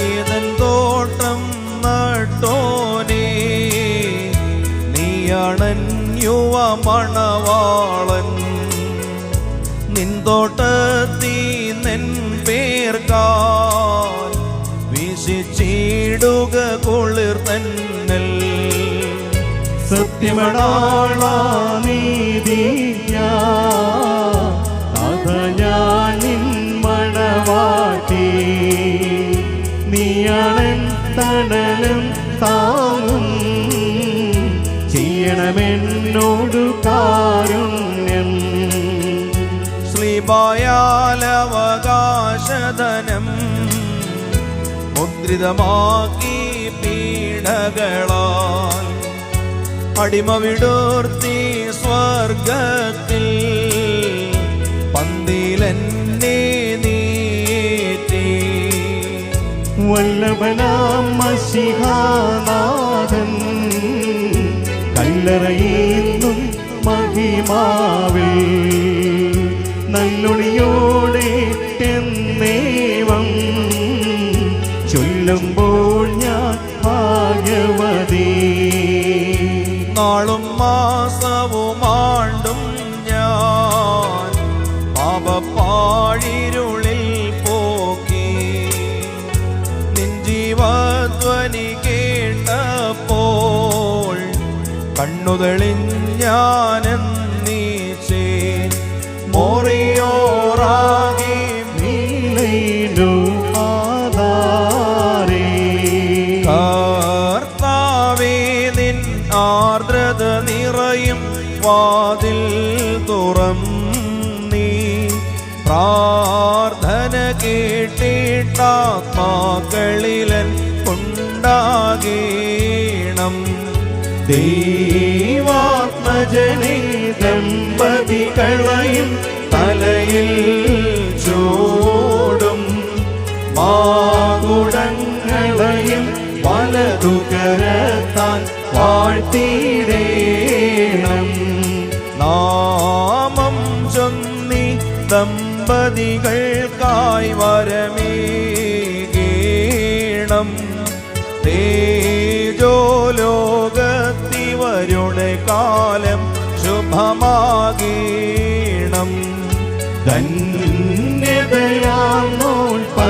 ഏതൻ തോട്ടം നട്ടോനേ. നീയാണൻ യുവ മണവാളൻ. നിന്തോട്ടത്തീ നിൻ പേർക്കാൻ വിശിച്ചിടുക കുളിർ തന്നൽ. സത്യമടാള നീയാണൻ തണലും താങ്ങും. ചെയ്യണമെന്നോടു കാരുണ്യം. ശ്രീബായാലവകാശധനം മുദ്രിതമാക്കി പീഡകളാൽ അടിമ വിടൂർത്തി സ്വർഗത്തിൽ വല്ലഭനാം മഷിഹാനാഥൻ കല്ലറയുന്നും മഹിമാവിൽ നല്ലൊളിയോടെ എന്നേവം. ചൊല്ലുമ്പോൾ ഞാൻ ഭാഗ്യവതീ. നാളും മാസവും ആണ്ടും ഞാൻ പാപപ്പാഴിരുളിൽ കണ്ണുതെളിഞ്ഞാനെന്നീച്ചേ മോറിയോറാകി നീലൈനു ആധാരേ. കർത്താവേ നിൻ ആർദ്രത നിറയും വാതിൽ തുറം നീ പ്രാർത്ഥന കേട്ടിട്ടാത്മാക്കളിലൻ ഉണ്ടാകേണം ദൈവാത്മജനെ ദമ്പതികളെയും തലയിൽ ചോടും മാകുടങ്ങളെയും പലതുകരത്താൻ വാഴ്ത്തിയിടേണം. നാമം ചൊന്നി ദമ്പതികൾക്കായി വരമേകേണം.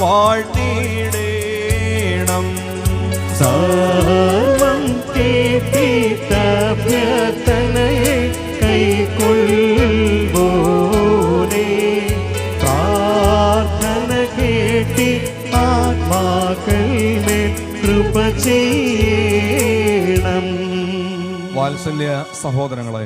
വാഴ്ത്തിയിടേണം. സർവം കേട്ടിട്ടഭ്യർത്ഥനയെ കൈക്കൊള്ളുവോനെ പ്രാർത്ഥന കേട്ടി ആത്മാക്കൾ മേൽ കൃപ ചെയ്യണം. വാത്സല്യ സഹോദരങ്ങളെ